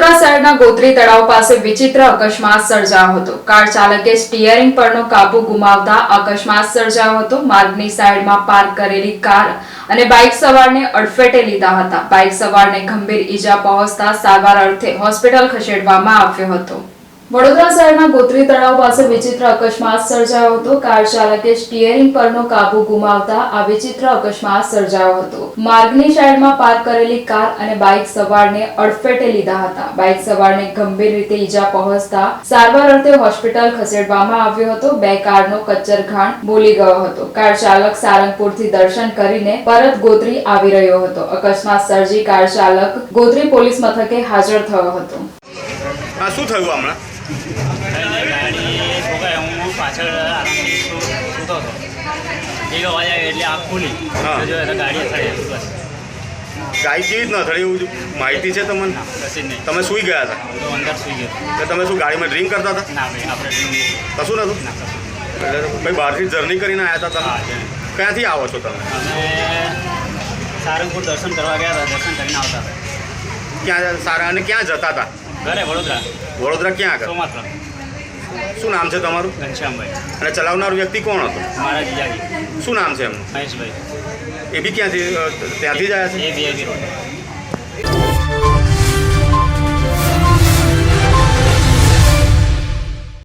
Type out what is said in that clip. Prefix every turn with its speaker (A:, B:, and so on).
A: વડોદરા શહેરના ગોત્રી તળાવ પાસે વિચિત્ર અકસ્માત સર્જાયો હતો. કાર ચાલકે સ્ટીયરિંગ પરનો કાબુ ગુમાવતા અકસ્માત સર્જાયો હતો. માર્ગની સાઈડમાં પાર્ક કરેલી કાર અને બાઇક સવારને અડફેટે લીધા હતા. બાઇક સવારને ગંભીર ઈજા પહોંચતા સારવાર અર્થે હોસ્પિટલ ખસેડવામાં આવ્યો હતો. વડોદરા શહેરના ગોત્રી તળાવ પાસે વિચિત્ર અકસ્માત સર્જાયો હતો. કાર ચાલકે સ્ટીયરિંગ પરનો કાબુ ગુમાવતા આ વિચિત્ર અકસ્માત સર્જાયો હતો. માર્ગની સાઈડમાં પાર્ક કરેલી કાર અને બાઇક સવારને અડફેટે લીધા હતા. બાઇક સવારને ગંભીર રીતે ઈજા પહોંચતા સારવાર અર્થે હોસ્પિટલ ખસેડવામાં આવ્યો હતો. બે કારનો કચ્ચર ઘાણ બોલી ગયો હતો. કાર ચાલક સારંગપુરથી દર્શન કરીને પરત ગોત્રી આવી રહ્યો હતો. અકસ્માત સર્જી કાર ચાલક ગોત્રી પોલીસ મથકે હાજર થયો હતો.
B: શું થયું હમણાં?
C: ગાડી ઠોકાય હું. પાછળ સૂતો હતો એક અવાજ આવ્યો એટલે આંખ ખુલી જોયો તો ગાડી અથડાઈ બસ
B: ગાય કેવી રીતના થડી એવું માહિતી છે તમને?
C: કશી નહીં.
B: તમે સૂઈ ગયા હતા?
C: અંદર સૂઈ ગયો
B: તમે શું ગાડીમાં ડ્રિંક કરતા હતા?
C: ના ભાઈ આપણે
B: કશું નતું? ભાઈ બહારથી જર્ની કરીને આવ્યા હતા તમે? ક્યાંથી આવો છો તમે?
C: સારંગપુર દર્શન કરવા ગયા હતા દર્શન કરીને આવતા હતા.
B: ક્યાં સારા અને ક્યાં જતા હતા?
C: ઘરે વડોદરા.
B: વડોદરા ક્યાં આગળ?
C: સોમાત્રા.
B: શું નામ છે તમારું?
C: ઘનશ્યામભાઈ.
B: અને ચલાવનાર વ્યક્તિ કોણ હતો?
C: મારા જીજાજી.
B: શું નામ છે એમનું?
C: મહેશભાઈ.
B: એ બી ક્યાંથી ત્યાંથી જ આવ્યા છે?
C: એ વીઆઈપી રોડ.